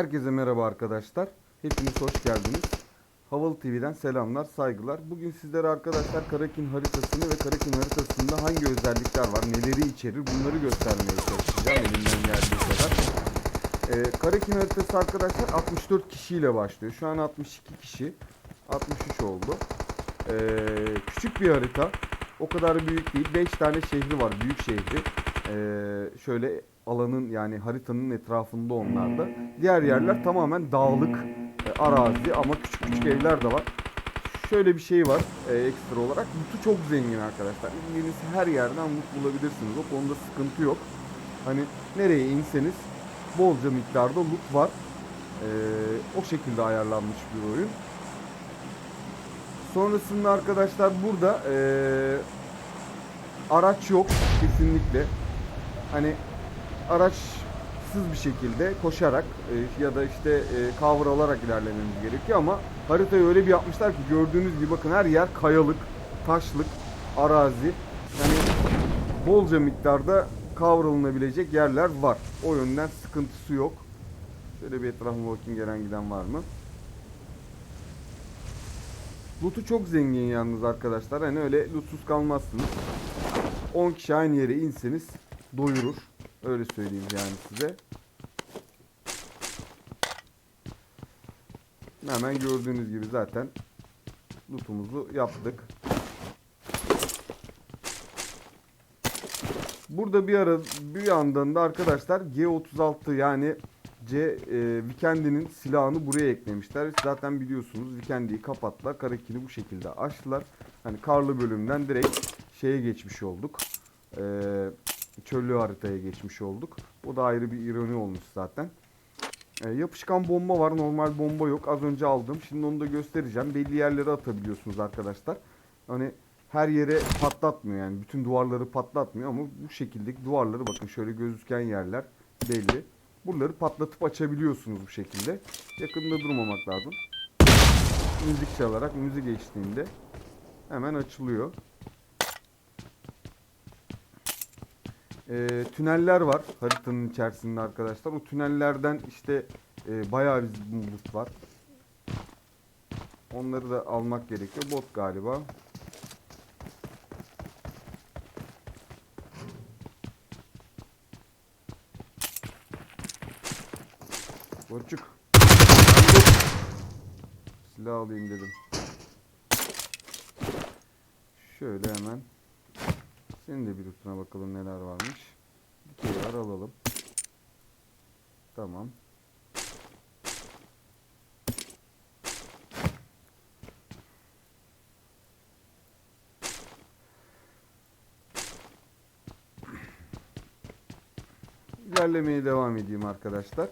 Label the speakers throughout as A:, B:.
A: Herkese merhaba arkadaşlar. Hepiniz hoş geldiniz. Havalı TV'den selamlar, saygılar. Bugün sizlere arkadaşlar Karakin haritasını ve Karakin haritasında hangi özellikler var, neleri içerir bunları göstermeye çalışacağım elimden geldiği kadar. Ee, Karakin haritası arkadaşlar 64 kişiyle başlıyor. Şu an 62 kişi, 63 oldu. Ee, küçük bir harita. O kadar büyük değil. 5 tane şehri var, büyük şehri. Ee, şöyle alanın yani haritanın etrafında onlarda. Diğer yerler tamamen dağlık e, arazi ama küçük küçük evler de var. Şöyle bir şey var e, ekstra olarak. Loot'u çok zengin arkadaşlar. İstediğiniz her yerden loot bulabilirsiniz. O konuda sıkıntı yok. Hani nereye inseniz bolca miktarda loot var. E, o şekilde ayarlanmış bir oyun. Sonrasında arkadaşlar burada e, araç yok kesinlikle. Hani araçsız bir şekilde koşarak e, ya da işte e, kavralarak ilerlememiz gerekiyor ama haritayı öyle bir yapmışlar ki gördüğünüz gibi bakın her yer kayalık, taşlık, arazi. Yani bolca miktarda kavrulunabilecek yerler var. O yönden sıkıntısı yok. Şöyle bir etrafıma bakayım gelen giden var mı? Loot'u çok zengin yalnız arkadaşlar. Hani öyle lootsuz kalmazsınız. 10 kişi aynı yere inseniz doyurur. Öyle söyleyeyim yani size. Hemen gördüğünüz gibi zaten lootumuzu yaptık. Burada bir ara bir yandan da arkadaşlar G36 yani C e, Vikendi silahını buraya eklemişler. Zaten biliyorsunuz Vikendi'yi kapattılar. Karakini bu şekilde açtılar. Hani karlı bölümden direkt şeye geçmiş olduk. Eee çöllü haritaya geçmiş olduk. O da ayrı bir ironi olmuş zaten. E, yapışkan bomba var. Normal bomba yok. Az önce aldım. Şimdi onu da göstereceğim. Belli yerlere atabiliyorsunuz arkadaşlar. Hani her yere patlatmıyor yani. Bütün duvarları patlatmıyor ama bu şekildeki duvarları bakın şöyle gözüken yerler belli. Buraları patlatıp açabiliyorsunuz bu şekilde. Yakında durmamak lazım. Müzik çalarak müzik geçtiğinde hemen açılıyor. E, tüneller var haritanın içerisinde arkadaşlar. O tünellerden işte e, bayağı bir loot var. Onları da almak gerekiyor. Bot galiba. Boçuk. Silah alayım dedim. Şöyle hemen senin de üstüne bakalım neler varmış. Dikey var alalım. Tamam. İlerlemeye devam edeyim arkadaşlar.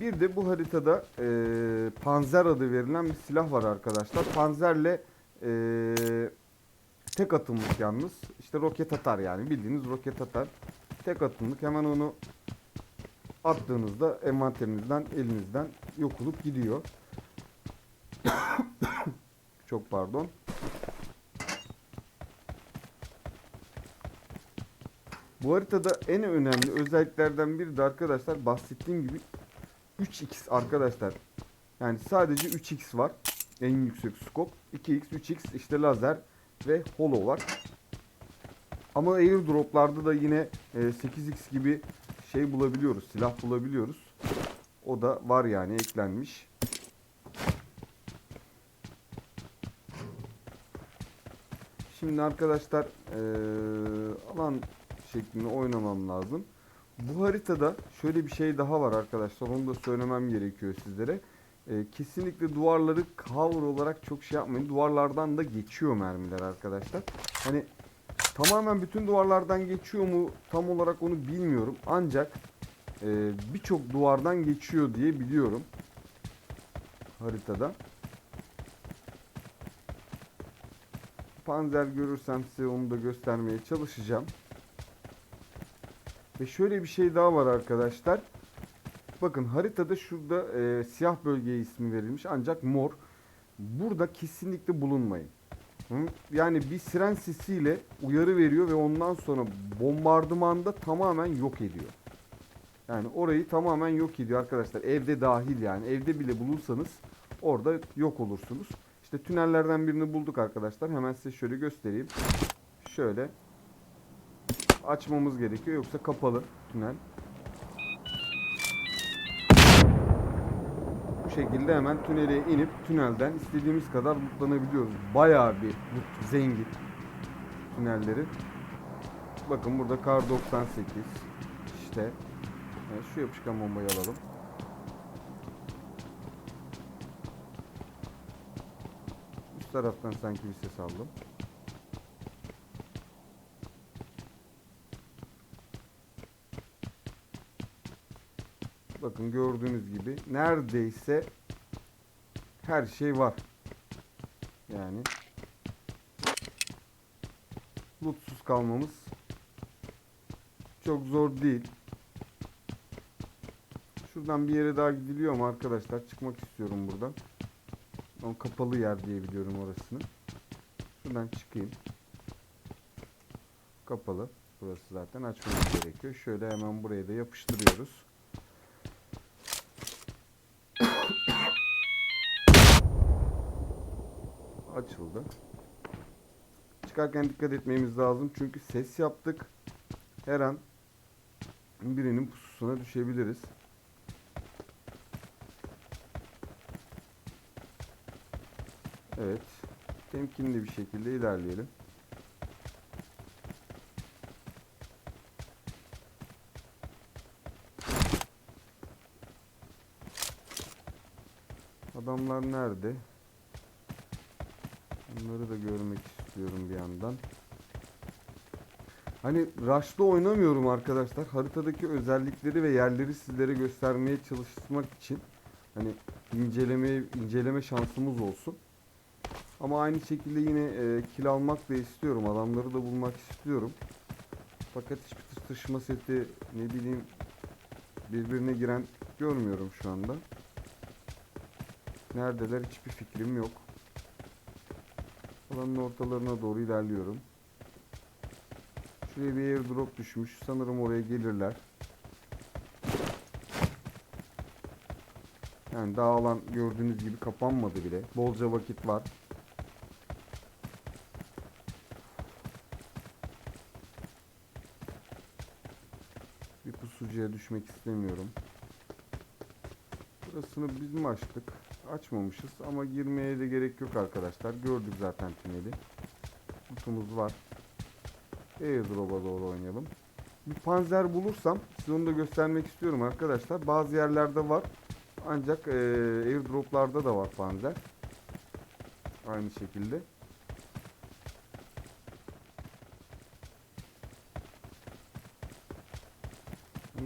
A: Bir de bu haritada e, Panzer adı verilen bir silah var arkadaşlar. Panzerle eee Tek atımlık yalnız. İşte roket atar yani. Bildiğiniz roket atar. Tek atımlık. Hemen onu attığınızda envanterinizden, elinizden yok olup gidiyor. Çok pardon. Bu haritada en önemli özelliklerden biri de arkadaşlar bahsettiğim gibi 3x arkadaşlar. Yani sadece 3x var. En yüksek scope. 2x, 3x işte lazer ve holo var. Ama airdroplarda da yine 8x gibi şey bulabiliyoruz. Silah bulabiliyoruz. O da var yani eklenmiş. Şimdi arkadaşlar alan şeklinde oynamam lazım. Bu haritada şöyle bir şey daha var arkadaşlar. Onu da söylemem gerekiyor sizlere. E, kesinlikle duvarları cover olarak çok şey yapmayın. Duvarlardan da geçiyor mermiler arkadaşlar. Hani tamamen bütün duvarlardan geçiyor mu tam olarak onu bilmiyorum. Ancak e, birçok duvardan geçiyor diye biliyorum. Haritada. Panzer görürsem size onu da göstermeye çalışacağım. Ve şöyle bir şey daha var arkadaşlar. Bakın haritada şurada e, siyah bölgeye ismi verilmiş ancak mor. Burada kesinlikle bulunmayın. Yani bir siren sesiyle uyarı veriyor ve ondan sonra bombardımanda tamamen yok ediyor. Yani orayı tamamen yok ediyor arkadaşlar. Evde dahil yani. Evde bile bulursanız orada yok olursunuz. İşte tünellerden birini bulduk arkadaşlar. Hemen size şöyle göstereyim. Şöyle açmamız gerekiyor. Yoksa kapalı tünel. Şekilde hemen tünele inip tünelden istediğimiz kadar lootlanabiliyoruz. Bayağı bir loot zengin tünelleri. Bakın burada kar 98 işte evet, şu yapışkan bombayı alalım. Üst taraftan sanki bir ses aldım. Bakın gördüğünüz gibi neredeyse her şey var. Yani lootsuz kalmamız çok zor değil. Şuradan bir yere daha gidiliyor mu arkadaşlar? Çıkmak istiyorum buradan. Ama kapalı yer diye biliyorum orasını. Şuradan çıkayım. Kapalı. Burası zaten açmamız gerekiyor. Şöyle hemen buraya da yapıştırıyoruz. Açıldı. Çıkarken dikkat etmemiz lazım çünkü ses yaptık. Her an birinin pususuna düşebiliriz. Evet. Temkinli bir şekilde ilerleyelim. Adamlar nerede? Bunları da görmek istiyorum bir yandan. Hani Rush'ta oynamıyorum arkadaşlar. Haritadaki özellikleri ve yerleri sizlere göstermeye çalışmak için hani inceleme inceleme şansımız olsun. Ama aynı şekilde yine e, kill almak da istiyorum. Adamları da bulmak istiyorum. Fakat hiçbir taşıma seti ne bileyim birbirine giren görmüyorum şu anda. Neredeler hiçbir fikrim yok. Alanın ortalarına doğru ilerliyorum. Şuraya bir airdrop düşmüş. Sanırım oraya gelirler. Yani daha alan gördüğünüz gibi kapanmadı bile. Bolca vakit var. Bir pusucuya düşmek istemiyorum. Burasını biz mi açtık? Açmamışız ama girmeye de gerek yok arkadaşlar. Gördük zaten tüneli. Kutumuz var. Airdrop'a doğru oynayalım. Bir panzer bulursam size onu da göstermek istiyorum arkadaşlar. Bazı yerlerde var. Ancak e, airdroplarda da var panzer. Aynı şekilde.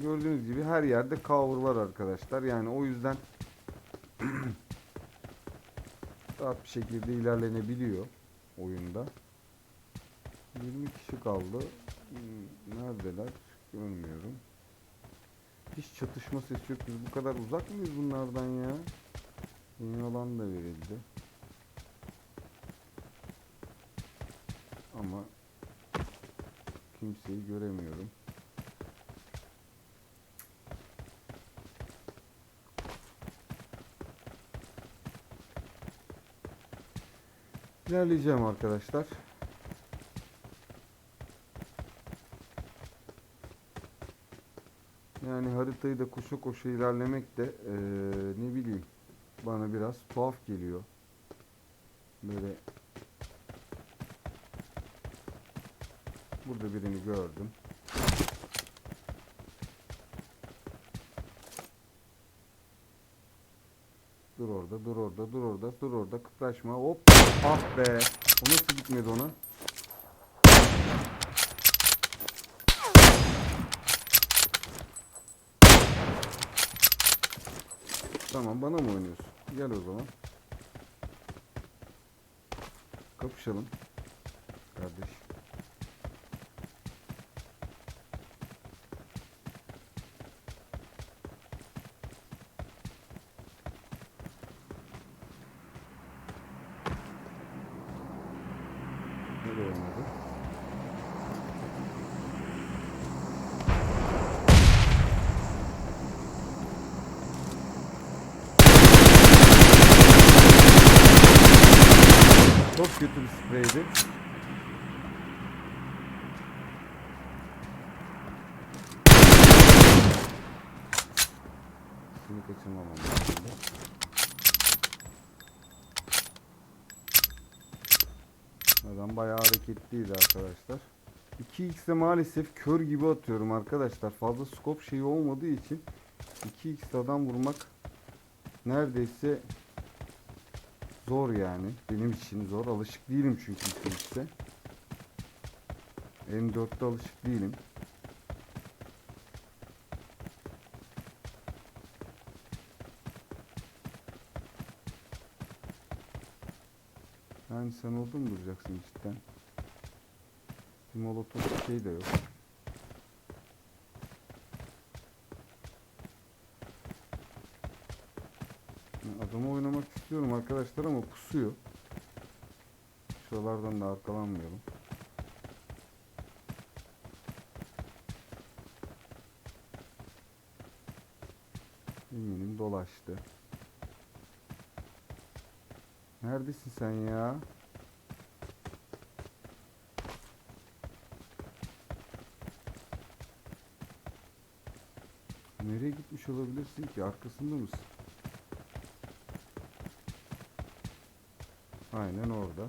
A: Gördüğünüz gibi her yerde cover var arkadaşlar. Yani o yüzden rahat bir şekilde ilerlenebiliyor oyunda. 20 kişi kaldı. Neredeler? Görmüyorum. Hiç çatışma sesi yok. Biz bu kadar uzak mıyız bunlardan ya? Yeni alan da verildi. Ama kimseyi göremiyorum. İlerleyeceğim arkadaşlar. Yani haritayı da koşa koşa ilerlemek de eee, ne bileyim bana biraz tuhaf geliyor. Böyle Burada birini gördüm. Dur orada, dur orada, dur orada, dur orada. Kıpraşma. Hop. Ah be. O nasıl gitmedi ona? Tamam bana mı oynuyorsun? Gel o zaman. Kapışalım. Kardeş. yayınladı. Çok kötü bir spreydi. Bunu kaçırmamam lazım. Adam bayağı hareketliydi arkadaşlar. 2x'e maalesef kör gibi atıyorum arkadaşlar. Fazla scope şeyi olmadığı için 2x adam vurmak neredeyse zor yani. Benim için zor. Alışık değilim çünkü 2x'e. M4'te alışık değilim. Yani sen orada mı duracaksın cidden? Bir molotof şey de yok. Adamı oynamak istiyorum arkadaşlar ama pusuyor. Şuralardan da arkalanmayalım. Eminim dolaştı. Neredesin sen ya? Nereye gitmiş olabilirsin ki? Arkasında mısın? Aynen orada.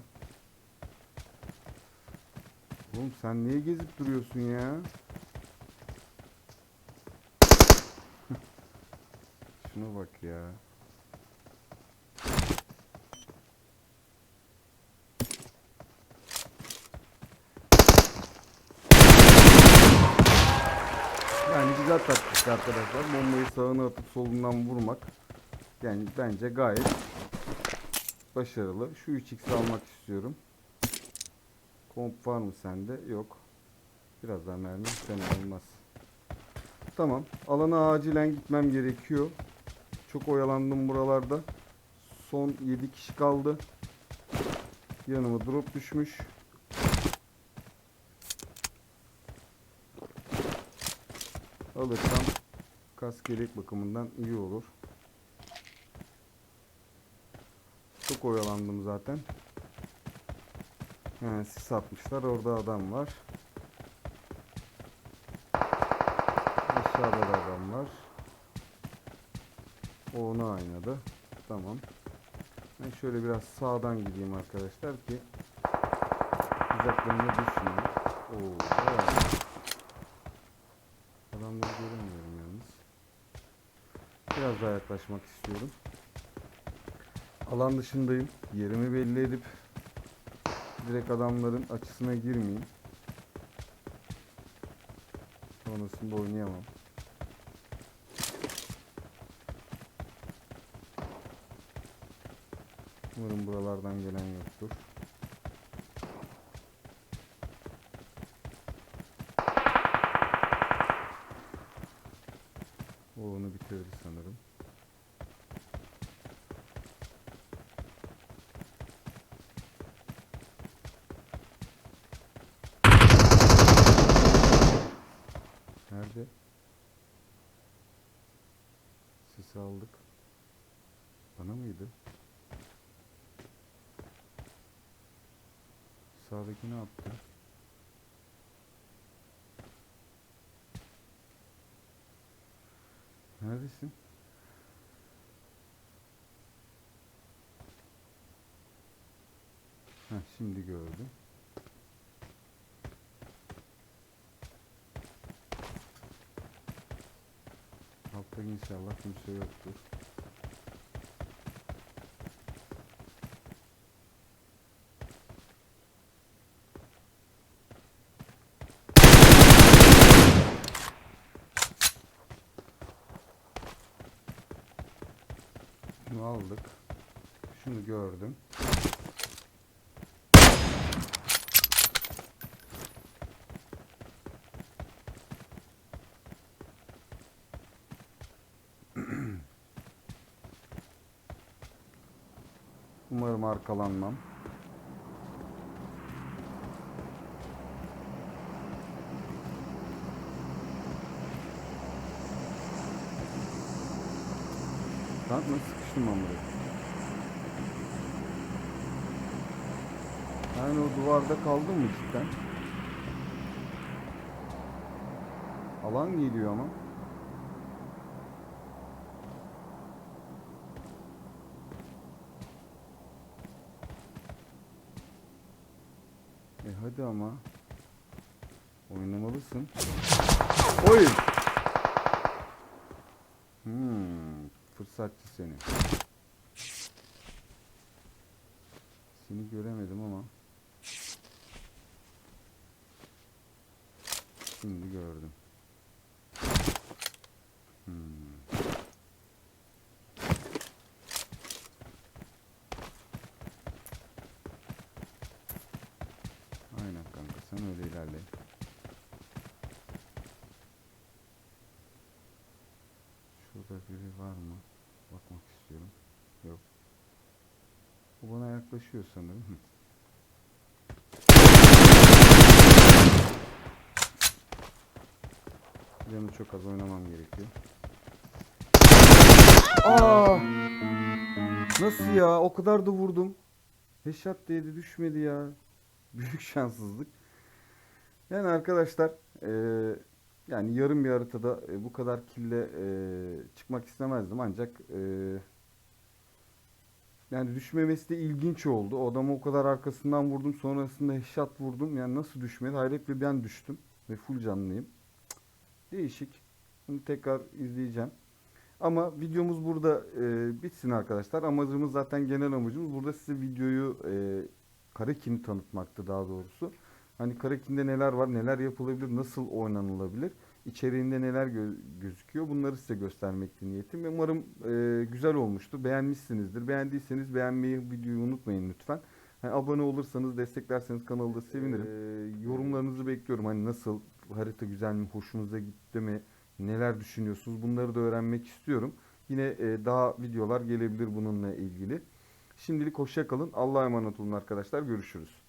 A: Oğlum sen niye gezip duruyorsun ya? Şuna bak ya. Yani güzel taktik arkadaşlar. Bombayı sağına atıp solundan vurmak. Yani bence gayet başarılı. Şu 3x almak istiyorum. Komp var mı sende? Yok. Biraz daha mermi fena olmaz. Tamam. Alana acilen gitmem gerekiyor. Çok oyalandım buralarda. Son 7 kişi kaldı. Yanıma drop düşmüş. Alırsam kas gerek bakımından iyi olur. Çok oyalandım zaten. He, sis atmışlar. Orada adam var. Aşağıda da adam var. O onu aynadı. Tamam. Ben şöyle biraz sağdan gideyim arkadaşlar ki uzaklarına düşmeyeyim. Oo, bayağı. Adamları göremiyorum yalnız. Biraz daha yaklaşmak istiyorum. Alan dışındayım. Yerimi belli edip direkt adamların açısına girmeyeyim. Sonrasında oynayamam. Umarım buralardan gelen yoktur. O onu bitirdi sanırım. Nerede? Sesi aldık. Bana mıydı? Sağdaki ne yaptı? Neredesin? Heh, şimdi gördüm. Altta inşallah kimse yoktur. Şunu aldık. Şunu gördüm. Umarım arkalanmam. Lan nasıl sıkıştım ben buraya? Yani o duvarda kaldın mı cidden? Alan geliyor ama. Hadi ama. Oynamalısın. Oy! Hmm, fırsatçı seni. Seni göremedim ama. Şimdi gördüm. Hmm. Aynen kanka sen öyle ilerle. Biri var mı? Bakmak istiyorum. Yok. Bu bana yaklaşıyor sanırım. Canı çok az oynamam gerekiyor. Aa! Nasıl ya? O kadar da vurdum. Headshot değdi düşmedi ya. Büyük şanssızlık. Yani arkadaşlar eee, yani yarım bir haritada e, bu kadar kille e, çıkmak istemezdim ancak e, yani düşmemesi de ilginç oldu. O adamı o kadar arkasından vurdum sonrasında headshot vurdum. Yani nasıl düşmedi? Hayret bir ben düştüm ve full canlıyım. Değişik. Bunu tekrar izleyeceğim. Ama videomuz burada e, bitsin arkadaşlar. Amacımız zaten genel amacımız burada size videoyu e, Karakin'i tanıtmaktı daha doğrusu. Hani Karakin'de neler var, neler yapılabilir, nasıl oynanılabilir, içeriğinde neler gö- gözüküyor bunları size göstermekti niyetim. Ve Umarım e, güzel olmuştur. Beğenmişsinizdir. Beğendiyseniz beğenmeyi, videoyu unutmayın lütfen. Hani abone olursanız, desteklerseniz kanalda sevinirim. E, yorumlarınızı bekliyorum. Hani nasıl, harita güzel mi, hoşunuza gitti mi, neler düşünüyorsunuz bunları da öğrenmek istiyorum. Yine e, daha videolar gelebilir bununla ilgili. Şimdilik hoşça kalın. Allah'a emanet olun arkadaşlar. Görüşürüz.